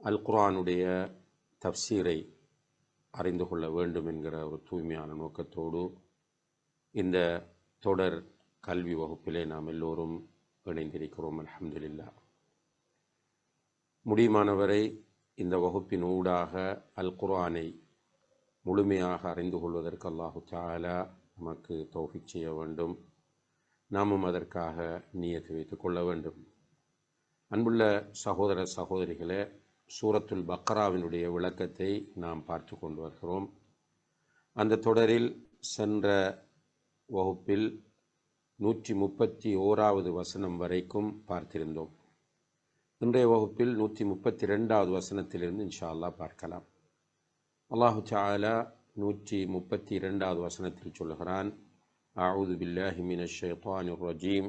அல் குரானுடைய தப்சீரை அறிந்து கொள்ள வேண்டும் என்கிற ஒரு தூய்மையான நோக்கத்தோடு இந்த தொடர் கல்வி வகுப்பிலே நாம் எல்லோரும் இணைந்திருக்கிறோம். அலமதுல்லா முடியுமானவரை இந்த வகுப்பின் ஊடாக அல் குரானை முழுமையாக அறிந்து கொள்வதற்கு அல்லாஹு தாலா நமக்கு தௌஃபிக் செய்ய வேண்டும். நாமும் அதற்காக நியத்து வைத்துக் கொள்ள வேண்டும். அன்புள்ள சகோதர சகோதரிகளே சூரத்துல் பக்ராவினுடைய விளக்கத்தை நாம் பார்த்து கொண்டு வருகிறோம். அந்த தொடரில் சென்ற வகுப்பில் நூற்றி முப்பத்தி ஓராவது வசனம் வரைக்கும் பார்த்திருந்தோம். இன்றைய வகுப்பில் நூற்றி முப்பத்தி ரெண்டாவது வசனத்திலிருந்து இன்ஷா அல்லா பார்க்கலாம். அல்லாஹு சாலா நூற்றி முப்பத்தி இரண்டாவது வசனத்தில் சொல்கிறான் அவுது பில்லாஹிமின் ஷேத்வான் ரஜீம்.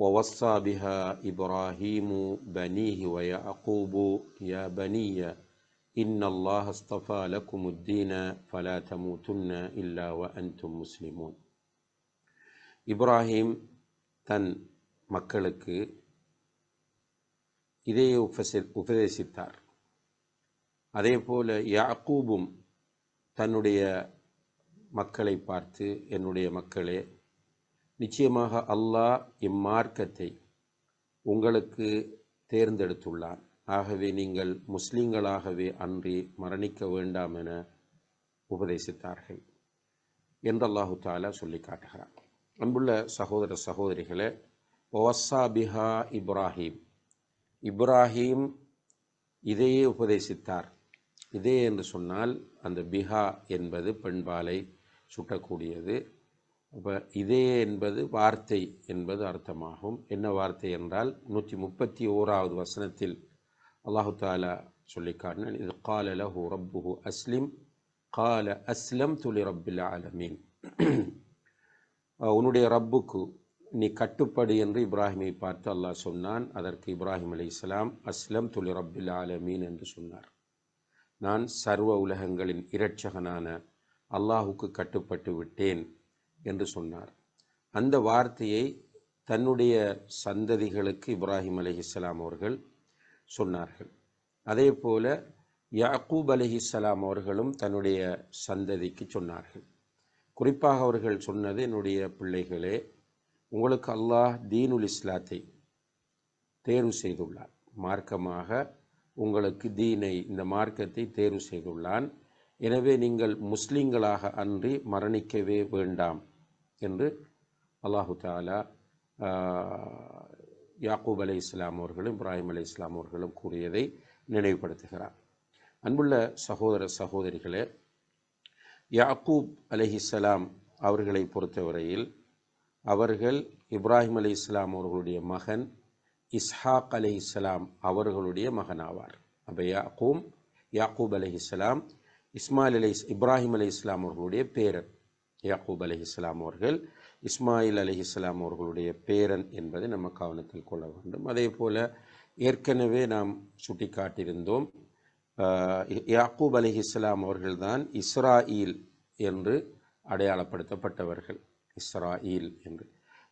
ووصى بها إبراهيم بنيه ويعقوب يا بني إن الله اصطفى لكم الدين فلا تموتن إلا وأنتم مسلمون இப்ராஹிம் தன் மக்களுக்கு இதே உபசி உபதேசித்தார் அதே போல யாக்கூபும் தன்னுடைய மக்களை பார்த்து என்னுடைய மக்களே நிச்சயமாக அல்லாஹ் இம்மார்க்கத்தை உங்களுக்கு தேர்ந்தெடுத்துள்ளான். ஆகவே நீங்கள் முஸ்லீம்களாகவே அன்றி மரணிக்க வேண்டாம் என உபதேசித்தார்கள் என்றல்லாஹு தாலா சொல்லி காட்டுகிறார் அன்புள்ள சகோதர சகோதரிகளே ஒவஸா பிஹா இப்ராஹிம். இப்ராஹிம் இதையே உபதேசித்தார். இதே என்று சொன்னால் அந்த பிஹா என்பது பெண்பாலை சுட்டக்கூடியது. அப்போ இதே என்பது வார்த்தை என்பது அர்த்தமாகும். என்ன வார்த்தை என்றால் நூற்றி முப்பத்தி ஓராவது வசனத்தில் அல்லாஹு தாலா சொல்லி காட்டினான் இது கால லஹு ரப்புஹு அஸ்லிம் கால அஸ்லம் துளி ரப்பில் ஆலமீன். உன்னுடைய ரப்புக்கு நீ கட்டுப்படு என்று இப்ராஹிமை பார்த்து அல்லாஹ் சொன்னான். அதற்கு இப்ராஹிம் அலி இஸ்லாம் அஸ்லம் துளி ரப்பில் ஆலமீன் என்று சொன்னார். நான் சர்வ உலகங்களின் இரட்சகனான அல்லாஹுக்கு கட்டுப்பட்டு விட்டேன். என்று சொன்னார். அந்த வார்த்தையை தன்னுடைய சந்ததிகளுக்கு இப்ராஹிம் அலிஹிஸ்லாம் அவர்கள் சொன்னார்கள். அதே போல யாக்கூப் அலிஹிஸ்லாம் அவர்களும் தன்னுடைய சந்ததிக்கு சொன்னார்கள். குறிப்பாக அவர்கள் சொன்னது என்னுடைய பிள்ளைகளே உங்களுக்கு அல்லாஹ் தீனுல் இஸ்லாத்தை தேர்வு செய்துள்ளார் மார்க்கமாக உங்களுக்கு தீனை இந்த மார்க்கத்தை தேர்வு செய்துள்ளான். எனவே நீங்கள் முஸ்லீம்களாக அன்றி மரணிக்கவே வேண்டாம். என்று அல்லாஹு தாலா யாக்கூப் அலி இஸ்லாம் அவர்களும் இப்ராஹிம் அலி இஸ்லாம் அவர்களும் கூறியதை நினைவுபடுத்துகிறார். அன்புள்ள சகோதர சகோதரிகளே யாக்கூப் அலஹிஸ்லாம் அவர்களை பொறுத்தவரையில் அவர்கள் இப்ராஹிம் அலி இஸ்லாம் அவர்களுடைய மகன் இஸ்ஹாக் அலி இஸ்லாம் அவர்களுடைய மகனாவார். அப்போ யாக்கூம் யாக்கூப் அலி இஸ்லாம் இஸ்மாயில் அலி இப்ராஹிம் அலி இஸ்லாம் அவர்களுடைய பேரன். யாக்கூப் அலி இஸ்லாம் அவர்கள் இஸ்மாயில் அலி இஸ்லாம் அவர்களுடைய பேரன் என்பதை நம்ம கவனத்தில் கொள்ள வேண்டும். அதே போல் ஏற்கனவே நாம் சுட்டி காட்டியிருந்தோம் யாக்கூப் அலி இஸ்லாம் அவர்கள்தான் இஸ்ராயில் என்று அடையாளப்படுத்தப்பட்டவர்கள். இஸ்ராயில் என்று.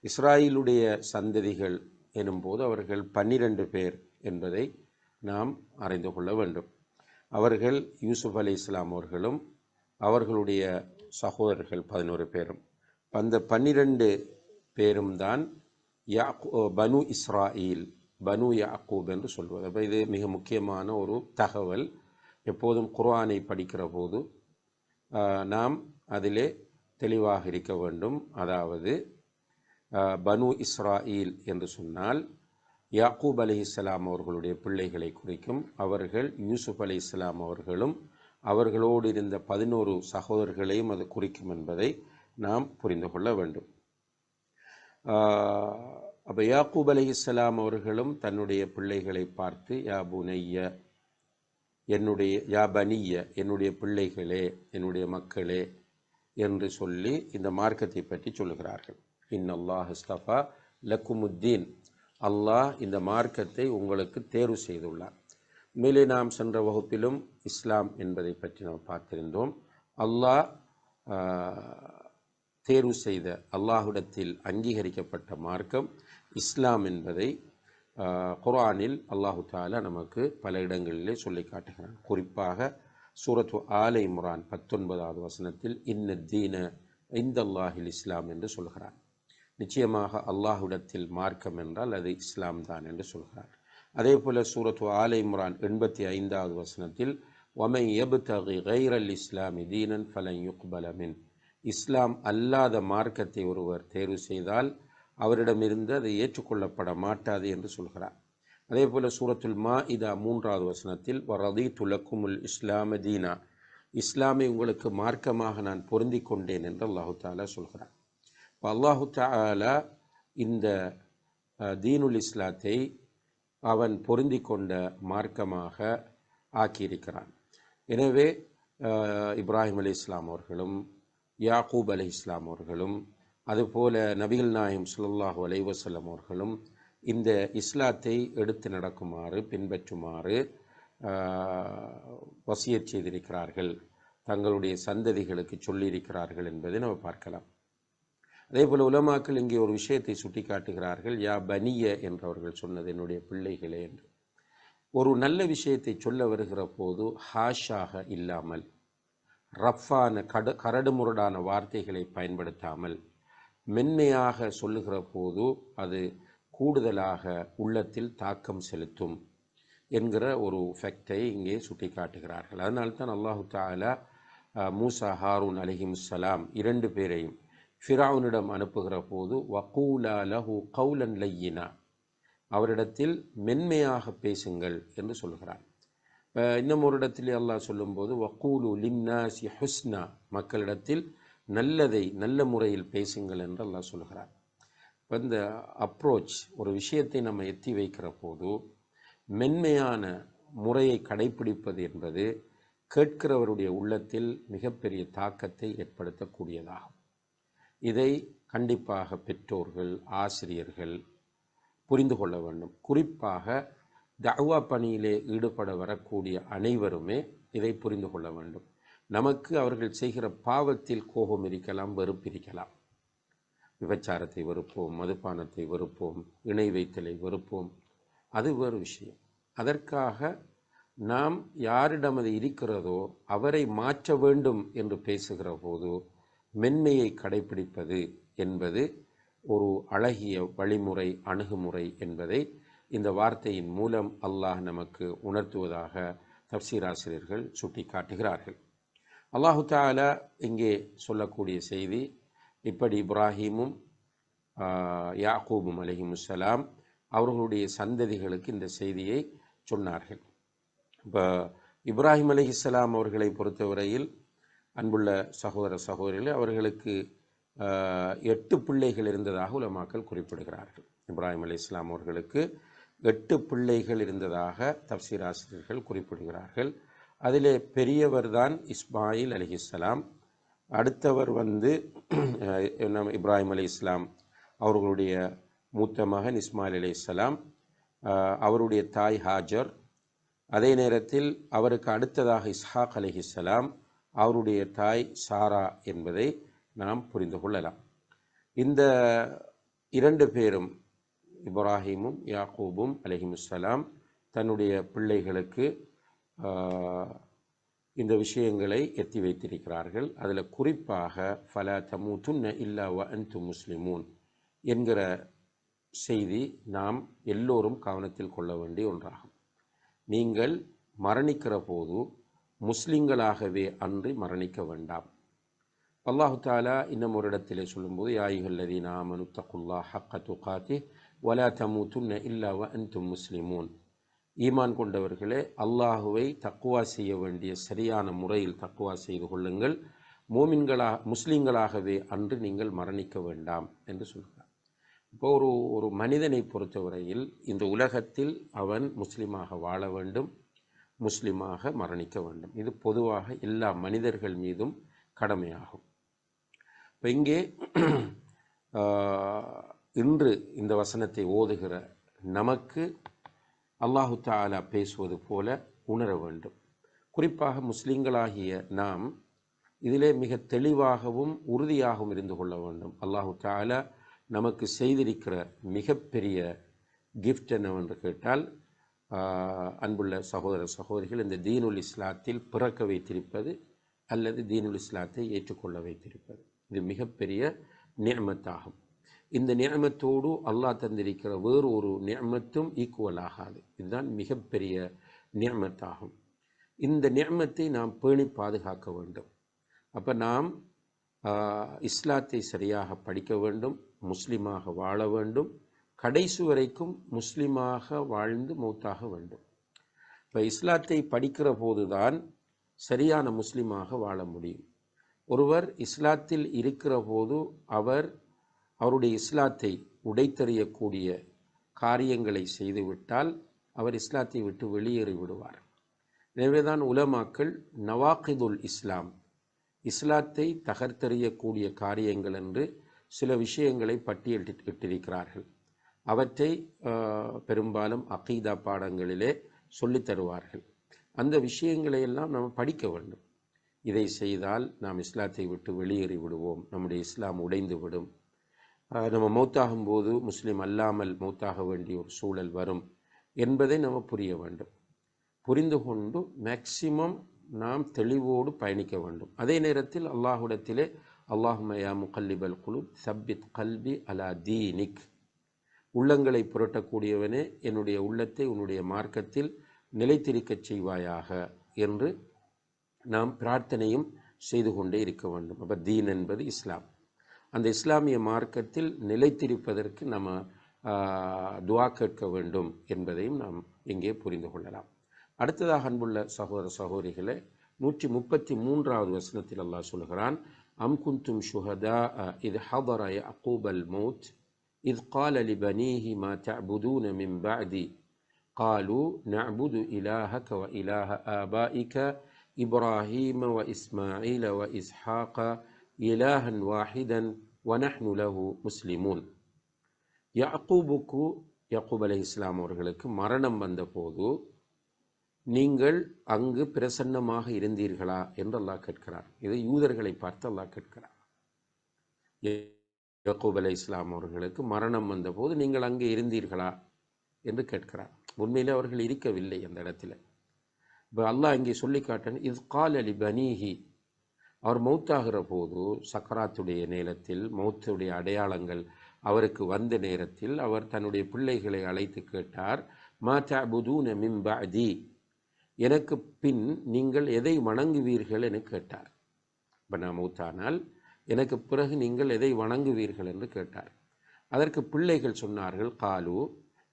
இஸ்ராயிலுடைய சந்ததிகள் எனும்போது அவர்கள் பன்னிரண்டு பேர் என்பதை நாம் அறிந்து கொள்ள வேண்டும். அவர்கள் யூசுப் அலி இஸ்லாம் அவர்களும் அவர்களுடைய சகோதரர்கள் பதினோரு பேரும். அந்த பன்னிரண்டு பேரும் தான் யாக்கூ பனு இஸ்ராயில் பனு யாக்கூப் என்று சொல்வது. அப்போ இது மிக முக்கியமான ஒரு தகவல். எப்போதும் குர்ஆனை படிக்கிற போது நாம் அதிலே தெளிவாக இருக்க வேண்டும். அதாவது பனு இஸ்ராயில் என்று சொன்னால் யாக்கூப் அலி இஸ்லாம் அவர்களுடைய பிள்ளைகளை குறிக்கும். அவர்கள் யூசுப் அலி இஸ்லாம் அவர்களும் அவர்களோடு இருந்த பதினோரு சகோதரர்களையும் அது குறிக்கும் என்பதை நாம் புரிந்து கொள்ள வேண்டும். அப்போ யாக்கூப் அலைஹிஸ்ஸலாம் அவர்களும் தன்னுடைய பிள்ளைகளை பார்த்து யா புனைய என்னுடைய யா பனிய என்னுடைய பிள்ளைகளே என்னுடைய மக்களே என்று சொல்லி இந்த மார்க்கத்தை பற்றி சொல்லுகிறார்கள். இன் அல்லாஹ் இஸ்தஃபா லக்குமுத்தீன். அல்லாஹ் இந்த மார்க்கத்தை உங்களுக்கு தேர்வு செய்துள்ளார் மேலே நாம் சென்ற வகுப்பிலும் இஸ்லாம் என்பதை பற்றி நாம் பார்த்திருந்தோம். அல்லாஹ் தேர்வு செய்த அல்லாஹுடத்தில் அங்கீகரிக்கப்பட்ட மார்க்கம் இஸ்லாம் என்பதை குரானில் அல்லாஹு தாலா நமக்கு பல இடங்களிலே சொல்லி காட்டுகிறான். குறிப்பாக சூரத்து ஆலை முரான் பத்தொன்பதாவது வசனத்தில் இன்ன தீன இந்த அல்லாஹில் இஸ்லாம் என்று சொல்கிறான். நிச்சயமாக அல்லாஹ்விடத்தில் மார்க்கம் என்றால் அது இஸ்லாம் தான் என்று சொல்கிறார். அதே போல் சூரத்து ஆலை இம்ரான் எண்பத்தி ஐந்தாவது வசனத்தில் ஒமை எபுதகி கைரல் இஸ்லாமி தீனன் ஃபலன் யுக் பலமின் இஸ்லாம் அல்லாத மார்க்கத்தை ஒருவர் தேர்வு செய்தால் அவரிடமிருந்து அது ஏற்றுக்கொள்ளப்பட மாட்டாது என்று சொல்கிறார். அதே போல் சூரத்துல் மா இதா மூன்றாவது வசனத்தில் வரதி துலக்குமுல் இஸ்லாம தீனா. இஸ்லாமை உங்களுக்கு மார்க்கமாக நான் பொருந்தி கொண்டேன் என்று அல்லாஹு தாலா சொல்கிறார். இப்போ அல்லாஹு தாலா இந்த தீனுல் இஸ்லாத்தை அவன் பொருந்தி கொண்ட மார்க்கமாக ஆக்கியிருக்கிறான். எனவே இப்ராஹிம் அலி இஸ்லாம் அவர்களும் யாக்கூப் அலி இஸ்லாம் அவர்களும் அதுபோல நபிகள் நாயம் சுல்லாஹூ அலைவசல்லம் அவர்களும் இந்த இஸ்லாத்தை எடுத்து நடக்குமாறு பின்பற்றுமாறு வசியச் செய்திருக்கிறார்கள். தங்களுடைய சந்ததிகளுக்கு சொல்லியிருக்கிறார்கள் என்பதை நம்ம பார்க்கலாம். அதே போல் உலமாக்கள் இங்கே ஒரு விஷயத்தை சுட்டி காட்டுகிறார்கள் யா பனிய என்றவர்கள் சொன்னது என்னுடைய பிள்ளைகளே என்று. ஒரு நல்ல விஷயத்தை சொல்ல வருகிற போது ஹாஷாக இல்லாமல் ரஃப்பான கடு கரடுமுரடான வார்த்தைகளை பயன்படுத்தாமல் மென்மையாக சொல்லுகிற போது அது கூடுதலாக உள்ளத்தில் தாக்கம் செலுத்தும் என்கிற ஒரு ஃபேக்டை இங்கே சுட்டி காட்டுகிறார்கள் அதனால்தான் அல்லாஹு தாலா மூசா ஹாரூன் அலிஹிமுஸ்ஸலாம் இரண்டு பேரையும் ஃபிராவுனிடம் அனுப்புகிற போது வக்கூலா லஹு கௌலன் லையினா அவரிடத்தில் மென்மையாக பேசுங்கள் என்று சொல்கிறார். இப்போ இன்னும் ஒரு இடத்திலே அல்லாஹ் சொல்லும்போது வக்கூலு லின்னாசி ஹுஸ்னா. மக்களிடத்தில் நல்லதை நல்ல முறையில் பேசுங்கள் என்று அல்லாஹ் சொல்கிறார். இப்போ இந்த அப்ரோச் ஒரு விஷயத்தை நம்ம எத்தி வைக்கிற போது மென்மையான முறையை கடைப்பிடிப்பது என்பது கேட்கிறவருடைய உள்ளத்தில் மிகப்பெரிய தாக்கத்தை ஏற்படுத்தக்கூடியதாகும். இதை கண்டிப்பாக பெற்றோர்கள் ஆசிரியர்கள் புரிந்து கொள்ள வேண்டும். குறிப்பாக தஅவா பணியிலே ஈடுபட வரக்கூடிய அனைவருமே இதை புரிந்து கொள்ள வேண்டும். நமக்கு அவர்கள் செய்கிற பாவத்தில் கோபம் இருக்கலாம் வெறுப்பு இருக்கலாம். விபச்சாரத்தை வெறுப்போம் மதுபானத்தை வெறுப்போம் இணை வைத்தலை வெறுப்போம். அது வேறு விஷயம். அதற்காக நாம் யாரிடம் அது இருக்கிறதோ அவரை மாற்ற வேண்டும் என்று பேசுகிற போது மென்மையை கடைப்பிடிப்பது என்பது ஒரு அழகிய வழிமுறை அணுகுமுறை என்பதை இந்த வார்த்தையின் மூலம் அல்லாஹ் நமக்கு உணர்த்துவதாக தப்சீராசிரியர்கள் சுட்டி காட்டுகிறார்கள் அல்லாஹு தாலா இங்கே சொல்லக்கூடிய செய்தி இப்படி இப்ராஹீமும் யாகூபும் யாக்கூபும் அவர்களுடைய சந்ததிகளுக்கு இந்த செய்தியை சொன்னார்கள். இப்போ இப்ராஹிம் அலிஹிஸ்லாம் அவர்களை பொறுத்தவரையில் அன்புள்ள சகோதர சகோதரிகளே அவர்களுக்கு எட்டு பிள்ளைகள் இருந்ததாக உலமாக்கள் குறிப்பிடுகிறார்கள். இப்ராஹிம் அலைஹிஸ்ஸலாம் அவர்களுக்கு எட்டு பிள்ளைகள் இருந்ததாக தப்சீர் ஆசிரியர்கள் குறிப்பிடுகிறார்கள். அதிலே பெரியவர் தான் இஸ்மாயில் அலிஹிஸ்ஸலாம் அடுத்தவர் வந்து அஹ், இப்ராஹிம் அலி இஸ்லாம் அவர்களுடைய மூத்த மகன் இஸ்மாயில் அலி இஸ்லாம் அவருடைய தாய் ஹாஜர். அதே நேரத்தில் அவருக்கு அடுத்ததாக இஸ்ஹாக் அலிஹிஸ்ஸலாம் அவருடைய தாய் சாரா என்பதை நாம் புரிந்து கொள்ளலாம். இந்த இரண்டு பேரும் இப்ராஹிமும் யாக்கூபும் அலஹிமுசலாம் தன்னுடைய பிள்ளைகளுக்கு இந்த விஷயங்களை எத்தி வைத்திருக்கிறார்கள். அதில் குறிப்பாக ஃபலா தமுதுன்ன இல்லா வ அன்து முஸ்லிமூன் என்கிற செய்தி நாம் எல்லோரும் கவனத்தில் கொள்ள வேண்டிய ஒன்றாகும். நீங்கள் மரணிக்கிற போது முஸ்லிம்களாகவே அன்றி மரணிக்க வேண்டாம். அல்லாஹு தாலா இன்னும் ஒரு இடத்திலே சொல்லும்போது யாயுகல்லதி நாமனு தகுல்லா ஹக்க துகாத்தி வலா தமூத்துன்ன இல்லா வ அன்தும் முஸ்லிமூன். ஈமான் கொண்டவர்களே அல்லாஹுவை தக்குவா செய்ய வேண்டிய சரியான முறையில் தக்குவா செய்து கொள்ளுங்கள். மூமின்களாக முஸ்லீம்களாகவே அன்று நீங்கள் மரணிக்க வேண்டாம் என்று சொல்கிறார். இப்போ ஒரு ஒரு மனிதனை பொறுத்தவரையில் இந்த உலகத்தில் அவன் முஸ்லீமாக வாழ வேண்டும். முஸ்லீமாக மரணிக்க வேண்டும். இது பொதுவாக எல்லா மனிதர்கள் மீதும் கடமையாகும். இப்போ இங்கே இன்று இந்த வசனத்தை ஓதுகிற நமக்கு அல்லாஹு தாலா பேசுவது போல உணர வேண்டும். குறிப்பாக முஸ்லிம்களாகிய நாம் இதிலே மிக தெளிவாகவும் உறுதியாகவும் இருந்து கொள்ள வேண்டும். அல்லாஹு தாலா நமக்கு செய்திருக்கிற மிகப்பெரிய கிஃப்ட் என்னவென்று கேட்டால் அன்புள்ள சகோதர சகோதரிகள் இந்த தீனுல் இஸ்லாத்தில் பிறக்க வைத்திருப்பது அல்லது தீனுல் இஸ்லாத்தை ஏற்றுக்கொள்ள வைத்திருப்பது. இது மிகப்பெரிய நியமத்தாகும். இந்த நியமத்தோடு அல்லாஹ் தந்திருக்கிற வேறு ஒரு நியமத்தும் ஈக்குவல் ஆகாது. இதுதான் மிகப்பெரிய நியமத்தாகும். இந்த நியமத்தை நாம் பேணி பாதுகாக்க வேண்டும். அப்போ நாம் இஸ்லாத்தை சரியாக படிக்க வேண்டும் முஸ்லீமாக வாழ வேண்டும் கடைசி வரைக்கும் முஸ்லீமாக வாழ்ந்து மௌத்தாக வேண்டும். இப்போ இஸ்லாத்தை படிக்கிற போதுதான் சரியான முஸ்லீமாக வாழ முடியும். ஒருவர் இஸ்லாத்தில் இருக்கிற போது அவர் அவருடைய இஸ்லாத்தை உடைத்தறியக்கூடிய காரியங்களை செய்துவிட்டால் அவர் இஸ்லாத்தை விட்டு வெளியேறி விடுவார். எனவேதான் உலமாக்கள் நவாக்கிதுல் இஸ்லாம் இஸ்லாத்தை தகர்த்தெறியக்கூடிய காரியங்கள் என்று சில விஷயங்களை பட்டியலிட்டிருக்கிறார்கள் அவற்றை பெரும்பாலும் அகீதா பாடங்களிலே சொல்லித் தருவார்கள். அந்த விஷயங்களை எல்லாம் நாம் படிக்க வேண்டும். இதை செய்தால் நாம் இஸ்லாத்தை விட்டு வெளியேறி விடுவோம். நம்முடைய இஸ்லாம் உடைந்து விடும். நம்ம மௌத்தாகும் போது முஸ்லீம் அல்லாமல் மௌத்தாக வேண்டிய ஒரு சூழல் வரும் என்பதை நம்ம புரிய வேண்டும். புரிந்து கொண்டு மேக்சிமம் நாம் தெளிவோடு பயணிக்க வேண்டும். அதே நேரத்தில் அல்லாஹுடத்திலே அல்லாஹுமயா முகல்லிபல் குலு சப்பித் கல்வி அலா தீனிக் உள்ளங்களை புரட்டக்கூடியவனே என்னுடைய உள்ளத்தை உன்னுடைய மார்க்கத்தில் நிலைத்திருக்கச் செய்வாயாக என்று நாம் பிரார்த்தனையும் செய்து கொண்டே இருக்க வேண்டும். அப்போ தீன் என்பது இஸ்லாம். அந்த இஸ்லாமிய மார்க்கத்தில் நிலைத்திருப்பதற்கு நம்ம துவா கேட்க வேண்டும் என்பதையும் நாம் இங்கே புரிந்து கொள்ளலாம். அடுத்ததாக அன்புள்ள சகோதர சகோதரிகளை நூற்றி முப்பத்தி மூன்றாவது வசனத்தில் அல்லாஹ் சொல்கிறான் அம் குந்தும் ஷுஹதா இது ஹபர யஅகூபல் மௌத் إذ قال لبنيه ما تعبدون من بعدي قالوا نعبد إلهك وإله آبائك إبراهيم وإسماعيل وإسحاق إلها واحدا ونحن له مسلمون யாக்கூபுக்கு யாக்கூப் அலை இஸ்லாம் அவர்களுக்கு மரணம் வந்தபோது நீங்கள் அங்கு பிரசன்னமாக இருந்தீர்களா என்று அல்லாஹ் கேட்கிறார் இது யூதர்களை பார்த்து அல்லாஹ் கேட்கிறார் யக்கூப் அலை இஸ்லாம் அவர்களுக்கு மரணம் வந்தபோது நீங்கள் அங்கே இருந்தீர்களா என்று கேட்கிறார். உண்மையிலே அவர்கள் இருக்கவில்லை அந்த இடத்துல. இப்போ அல்லாஹ் இங்கே சொல்லி காட்டன் இது கால் அலி பனீஹி. அவர் மௌத்தாகிற போது சக்கராத்துடைய நேரத்தில் மௌத்துடைய அடையாளங்கள் அவருக்கு வந்த நேரத்தில் அவர் தன்னுடைய பிள்ளைகளை அழைத்து கேட்டார் மா புதூன மின் எனக்கு பின் நீங்கள் எதை வணங்குவீர்கள் என கேட்டார். இப்போ நான் மௌத்தானால் எனக்கு பிறகு நீங்கள் எதை வணங்குவீர்கள் என்று கேட்டார். அதற்கு பிள்ளைகள் சொன்னார்கள் காலு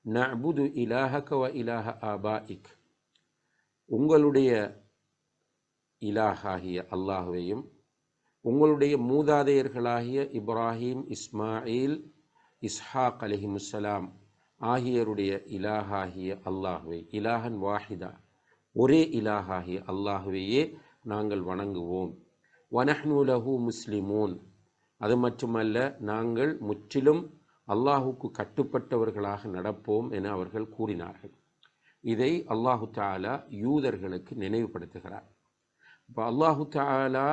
நபுது இலாஹக வ இலாஹ ஆபாஇக். உங்களுடைய இலாகாகிய அல்லாஹுவையும் உங்களுடைய மூதாதையர்களாகிய இப்ராஹிம் இஸ்மாயில் இஸ்ஹாக் அலிஹிமுசலாம் ஆகியோருடைய இலாகாகிய அல்லாஹுவை இலாஹன் வாஹிதா ஒரே இலாகாகிய அல்லாஹுவையே நாங்கள் வணங்குவோம். வனஹ்னு லஹு முஸ்லிமூன் அது மட்டுமல்ல நாங்கள் முற்றிலும் அல்லாஹுக்கு கட்டுப்பட்டவர்களாக நடப்போம் என அவர்கள் கூறினார்கள். இதை அல்லாஹு தாலா யூதர்களுக்கு நினைவுபடுத்துகிறார். இப்போ அல்லாஹு தாலா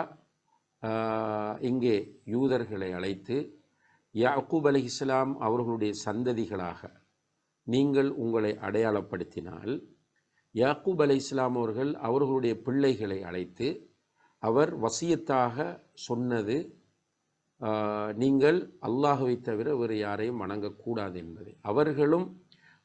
இங்கே யூதர்களை அழைத்து யாக்கூப் அலி இஸ்லாம் அவர்களுடைய சந்ததிகளாக நீங்கள் உங்களை அடையாளப்படுத்தினால் யாக்கூப் அலை இஸ்லாம் அவர்கள் அவர்களுடைய பிள்ளைகளை அழைத்து அவர் வசியத்தாக சொன்னது நீங்கள் அல்லாஹுவை தவிர வேறு யாரையும் வணங்கக்கூடாது என்பதை. அவர்களும்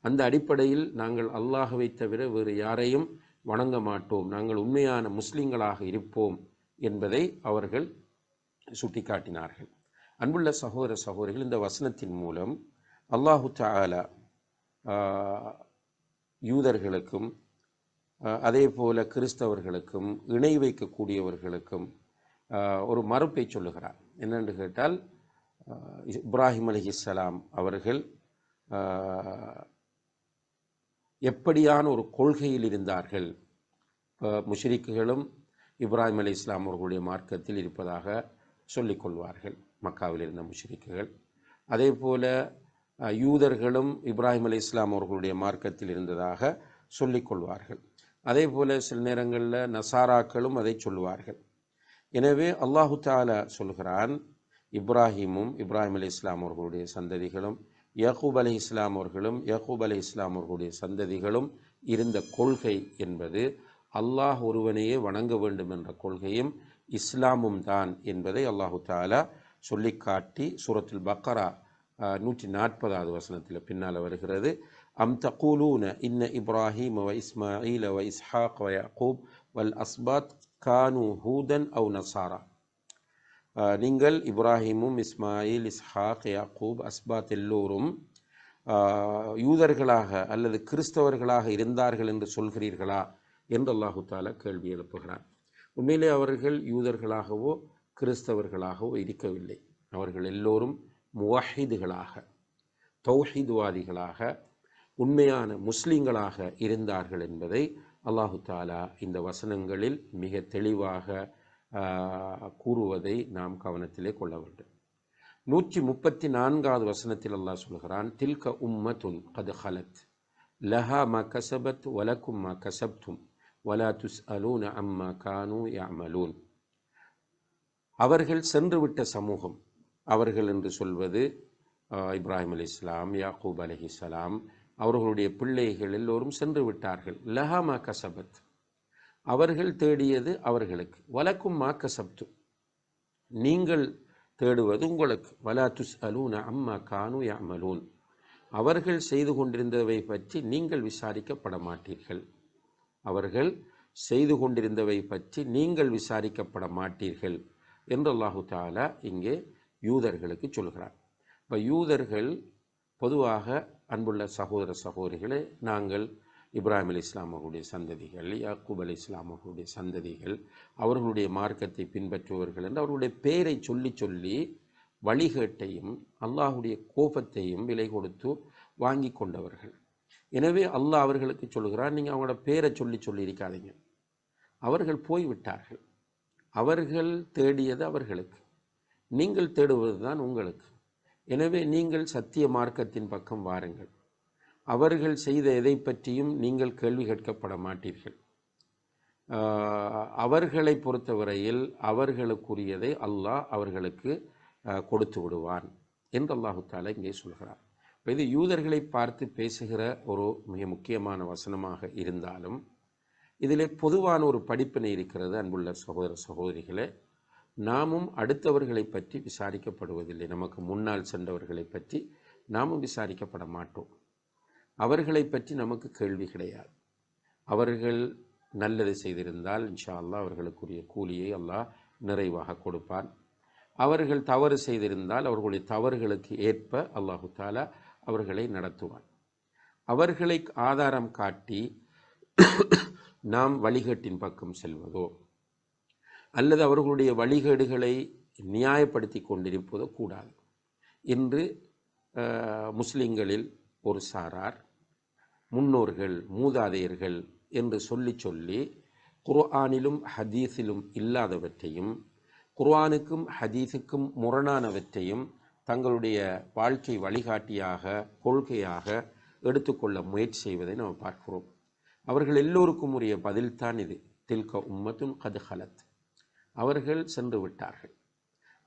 அந்த அடிப்படையில் நாங்கள் அல்லாஹுவை தவிர வேறு யாரையும் வணங்க மாட்டோம். நாங்கள் உண்மையான முஸ்லிம்களாக இருப்போம் என்பதை அவர்கள் சுட்டிக்காட்டினார்கள். அன்புள்ள சகோதர சகோதரிகள் இந்த வசனத்தின் மூலம் அல்லாஹு தாலா யூதர்களுக்கும் அதே போல் கிறிஸ்தவர்களுக்கும் இணை வைக்கக்கூடியவர்களுக்கும் ஒரு மறுப்பை சொல்லுகிறார். என்னென்று கேட்டால் இப்ராஹிம் அலி இஸ்லாம் அவர்கள் எப்படியான ஒரு கொள்கையில் இருந்தார்கள்? முஷரிக்குகளும் முஷ்ரிக்குகளும் இப்ராஹிம் அலி இஸ்லாம் அவர்களுடைய மார்க்கத்தில் இருப்பதாக சொல்லிக் கொள்வார்கள் மக்காவில் இருந்த முஷரிக்குகள். அதே போல் யூதர்களும் இப்ராஹிம் அலி இஸ்லாம் அவர்களுடைய மார்க்கத்தில் இருந்ததாக சொல்லிக் கொள்வார்கள். அதே போல சில நேரங்களில் நசாராக்களும் அதை சொல்லுவார்கள். எனவே அல்லாஹு தாலா சொல்கிறான் இப்ராஹிமும் இப்ராஹிம் அலி இஸ்லாம் அவர்களுடைய சந்ததிகளும் யகூப் அலி இஸ்லாம் அவர்களும் யகூப் அலி இஸ்லாம் அவர்களுடைய சந்ததிகளும் இருந்த கொள்கை என்பது அல்லாஹ் ஒருவனையே வணங்க வேண்டும் என்ற கொள்கையும் இஸ்லாமும் தான் என்பதை அல்லாஹு தாலா சொல்லிக்காட்டி சூரத்தில் பக்கரா நூற்றி நாற்பதாவது வசனத்தில் பின்னால் வருகிறது. அம் தகூலூன இன்ன இப்ராஹிம் வ இஸ்மாயில் வ இஸ்ஹாக் வ யாக்கூப் வல் அஸ்பாத் கானு ஹூதன் அவு நசாரா நீங்கள் இப்ராஹிமும் இஸ்மாயில் இஸ்ஹாக் யாக்கூப் அஸ்பாத் எல்லோரும் யூதர்களாக அல்லது கிறிஸ்தவர்களாக இருந்தார்கள் என்று சொல்கிறீர்களா என்று அல்லாஹு தாலா கேள்வி எழுப்புகிறார் உண்மையிலே அவர்கள் யூதர்களாகவோ கிறிஸ்தவர்களாகவோ இருக்கவில்லை. அவர்கள் எல்லோரும் முவஹிதுகளாக தௌஹீத்வாதிகளாக உண்மையான முஸ்லீம்களாக இருந்தார்கள் என்பதை அல்லாஹு தாலா இந்த வசனங்களில் மிக தெளிவாக ஆஹ், கூறுவதை நாம் கவனத்திலே கொள்ள வேண்டும். நூற்றி முப்பத்தி நான்காவது வசனத்தில் அல்லாஹ் சொல்கிறான் தில்க உம்மத்துன் கது ஹலத். லஹா மா கசபத் வலக்கும் மா கசப்தும். வலா துஸ் அலூன் அம்மா கானு யாமலூன் அவர்கள் சென்றுவிட்ட சமூகம் அவர்கள் என்று சொல்வது இப்ராஹிம் அலி இஸ்லாம் யாக்கூப் அலிஹிஸ்லாம் அவர்களுடைய பிள்ளைகள் எல்லோரும் சென்று விட்டார்கள். லஹா மா கசபத். அவர்கள் தேடியது அவர்களுக்கு. வலக்கும் மா கசப்து. நீங்கள் தேடுவது உங்களுக்கு. வலா துஸ் அலூன அம்மா கானு யாமலூன் அவர்கள் செய்து கொண்டிருந்தவை பற்றி நீங்கள் விசாரிக்கப்பட மாட்டீர்கள். அவர்கள் செய்து கொண்டிருந்தவை பற்றி நீங்கள் விசாரிக்கப்பட மாட்டீர்கள் என்று அல்லாஹு தாலா இங்கே யூதர்களுக்கு சொல்கிறார் இப்போ யூதர்கள் பொதுவாக அன்புள்ள சகோதர சகோதரிகளே நாங்கள் இப்ராஹிம் அலி இஸ்லாமர்களுடைய சந்ததிகள் யாக்கூப் அலி இஸ்லாமர்களுடைய சந்ததிகள் அவர்களுடைய மார்க்கத்தை பின்பற்றுபவர்கள் என்று அவர்களுடைய பெயரை சொல்லி சொல்லி வழிகேட்டையும் அல்லாஹுடைய கோபத்தையும் விலை கொடுத்து வாங்கி கொண்டவர்கள். எனவே அல்லாஹ் அவர்களுக்கு சொல்கிறார் நீங்கள் அவங்களோட பேரை சொல்லி சொல்லியிருக்காதீங்க அவர்கள் போய்விட்டார்கள். அவர்கள் தேடியது அவர்களுக்கு. நீங்கள் தேடுவது தான் உங்களுக்கு. எனவே நீங்கள் சத்திய மார்க்கத்தின் பக்கம் வாருங்கள். அவர்கள் செய்த எதை பற்றியும் நீங்கள் கேள்வி கேட்கப்பட மாட்டீர்கள். அவர்களை பொறுத்தவரையில் அவர்களுக்குரியதை அல்லாஹ் அவர்களுக்கு கொடுத்து விடுவான் என்று அல்லாஹு தாலா இங்கே சொல்கிறார். இப்போ இது யூதர்களை பார்த்து பேசுகிற ஒரு மிக முக்கியமான வசனமாக இருந்தாலும் இதில் பொதுவான ஒரு படிப்பினை இருக்கிறது அன்புள்ள சகோதர சகோதரிகளே. நாமும் அடுத்தவர்களை பற்றி விசாரிக்கப்படுவதில்லை. நமக்கு முன்னால் சென்றவர்களை பற்றி நாமும் விசாரிக்கப்பட மாட்டோம். அவர்களை பற்றி நமக்கு கேள்வி கிடையாது. அவர்கள் நல்லது செய்திருந்தால் இன்ஷா அல்லாஹ் அவர்களுக்குரிய கூலியை அல்லாஹ் நிறைவாக கொடுப்பான். அவர்கள் தவறு செய்திருந்தால் அவர்களுடைய தவறுகளுக்கு ஏற்ப அல்லாஹு தாலா அவர்களை நடத்துவான். அவர்களை ஆதாரம் காட்டி நாம் வழிகட்டின் பக்கம் செல்வதோ அல்லது அவர்களுடைய வழிகேடுகளை நியாயப்படுத்தி கொண்டிருப்பதோ கூடாது. இன்று முஸ்லிம்களில் ஒரு சாரார் முன்னோர்கள் மூதாதையர்கள் என்று சொல்லி சொல்லி குர்ஆனிலும் ஹதீஸிலும் இல்லாதவற்றையும் குர்ஆனுக்கும் ஹதீஸுக்கும் முரணானவற்றையும் தங்களுடைய வாழ்க்கை வழிகாட்டியாக கொள்கையாக எடுத்துக்கொள்ள முயற்சி செய்வதை நாம் பார்க்கிறோம். அவர்கள் எல்லோருக்கும் உரிய பதில்தான் இது. தில்க உம்மத்தும் கது ஹலத். அவர்கள் சென்று விட்டார்கள்.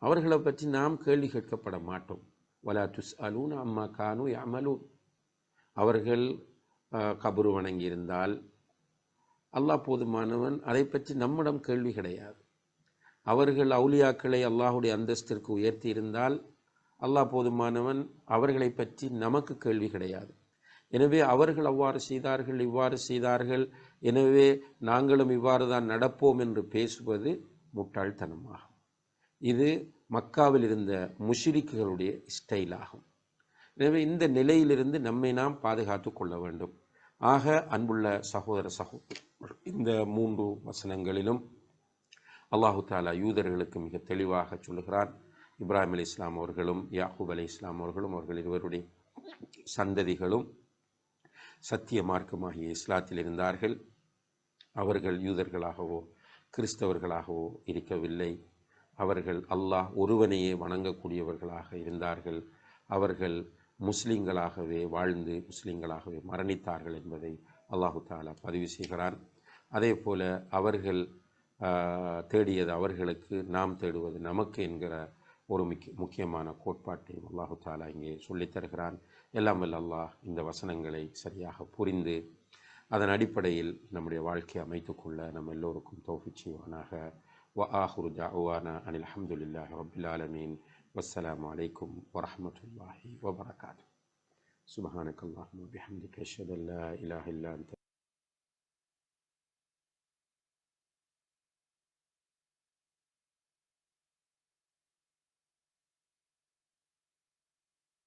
அவர்களை பற்றி நாம் கேள்வி கேட்கப்பட மாட்டோம். வலா துஸ் அலூன் அம்மா கானு அமலூன் அவர்கள் கபரு வணங்கியிருந்தால் அல்லாஹ் போதுமானவன் அதை பற்றி நம்மிடம் கேள்வி கிடையாது. அவர்கள் அவுலியாக்களை அல்லாஹுடைய அந்தஸ்திற்கு உயர்த்தி இருந்தால் அல்லாஹ் போதுமானவன் அவர்களை பற்றி நமக்கு கேள்வி கிடையாது. எனவே அவர்கள் அவ்வாறு செய்தார்கள் இவ்வாறு செய்தார்கள். எனவே நாங்களும் இவ்வாறு தான் நடப்போம் என்று பேசுவது முட்டாள்தனமாகும். இது மக்காவில் இருந்த முஷிரிக்குகளுடைய ஸ்டைல் ஆகும் எனவே இந்த நிலையிலிருந்து நம்மை நாம் பாதுகாத்து கொள்ள வேண்டும். ஆக அன்புள்ள சகோதர சகோதரர் இந்த மூன்று வசனங்களிலும் அல்லாஹு தாலா யூதர்களுக்கு மிக தெளிவாக சொல்லுகிறான். இப்ராஹிம் அலி இஸ்லாம் அவர்களும் யாஹூப் அலி இஸ்லாம் அவர்களும் அவர்கள் இருவருடைய சந்ததிகளும் சத்திய மார்க்கமாகிய இஸ்லாத்தில் இருந்தார்கள். அவர்கள் யூதர்களாகவோ கிறிஸ்தவர்களாகவோ இருக்கவில்லை. அவர்கள் அல்லாஹ் ஒருவனையே வணங்கக்கூடியவர்களாக இருந்தார்கள். அவர்கள் முஸ்லிம்களாகவே வாழ்ந்து முஸ்லிம்களாகவே மரணித்தார்கள் என்பதை அல்லாஹு தாலா பதிவு செய்கிறான். அதே போல அவர்கள் தேடியது அவர்களுக்கு நாம் தேடுவது நமக்கு என்கிற ஒரு முக்கிய முக்கியமான கோட்பாட்டையும் அல்லாஹு தாலா இங்கே சொல்லித் தருகிறான் எல்லாம் அல்லாஹ் இந்த வசனங்களை சரியாக புரிந்து அதன் அடிப்படையில் நம்முடைய வாழ்க்கையை அமைத்துக்கொள்ள நம்ம எல்லோருக்கும் தௌஃபிக் செய்வானாக. வ ஆஹுரு ஜாவானா அனில் அஹமதுல்லாஹி ரபில் ஆலமீன். வஸ்ஸலாமு அலைக்கும் வரஹ்மத்துல்லாஹி வபரகாத்து சுபஹானக்கல்லாஹும்ம பிஹம்திக அஷ்ஹது அல்லா இலாஹ இல்லா அன்த